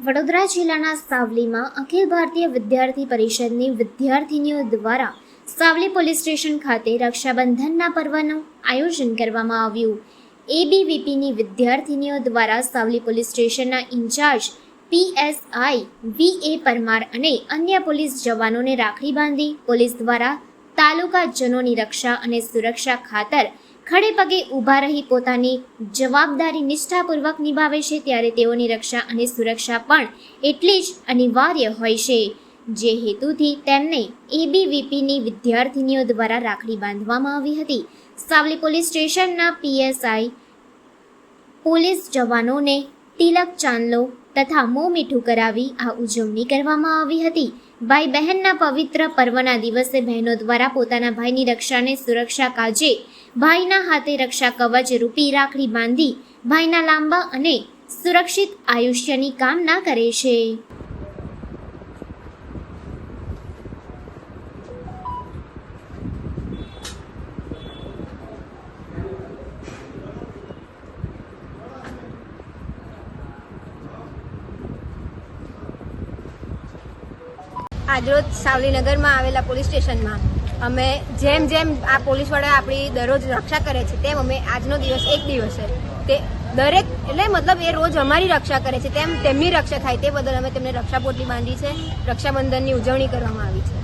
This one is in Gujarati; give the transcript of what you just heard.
વડોદરા જિલ્લાના સાવલીમાં અખિલ ભારતીય વિદ્યાર્થી પરિષદની વિદ્યાર્થીનીઓ દ્વારા સાવલી પોલીસ સ્ટેશન ખાતે રક્ષાબંધનના પર્વનું આયોજન કરવામાં આવ્યું. એબીવીપીની વિદ્યાર્થીનીઓ દ્વારા સાવલી પોલીસ સ્ટેશનના incharge PSI V A Parmar અને અન્ય પોલીસ જવાનોને રાખડી બાંધી પોલીસ દ્વારા તાલુકાજનોની રક્ષા અને સુરક્ષા ખાતર ખડે પગે ઊભા રહી પોતાની જવાબદારી નિષ્ઠાપૂર્વક નિભાવે છે, ત્યારે તેઓની રક્ષા અને સુરક્ષા પણ એટલી જ અનિવાર્ય હોય છે. જે હેતુથી તેમને એબીવીપીની વિદ્યાર્થીનીઓ દ્વારા રાખડી બાંધવામાં આવી હતી. સાવલી પોલીસ સ્ટેશનના પીએસઆઈ પોલીસ જવાનોને તિલક ચાંદલો તથા મોં મીઠું કરાવી આ ઉજવણી કરવામાં આવી હતી. ભાઈ બહેનના પવિત્ર પર્વના દિવસે બહેનો દ્વારા પોતાના ભાઈની રક્ષાને સુરક્ષા કાજે ભાઈના હાથે રક્ષા કવચ રૂપી રાખડી બાંધી ભાઈના લાંબા અને સુરક્ષિત આયુષ્યની કામના કરે છે. આજરોજ સાવલીનગરમાં આવેલા પોલીસ સ્ટેશનમાં. અમે જેમ જેમ આ પોલીસવાળા આપણી દરરોજ રક્ષા કરે છે, તેમ અમે આજનો દિવસ એક દિવસ તે દરેક, એટલે મતલબ એ રોજ અમારી રક્ષા કરે છે, તેમ તેમની રક્ષા થાય, તે બદલ અમે તેમને રક્ષા પોટલી બાંધી છે, રક્ષાબંધનની ઉજવણી કરવામાં આવી છે.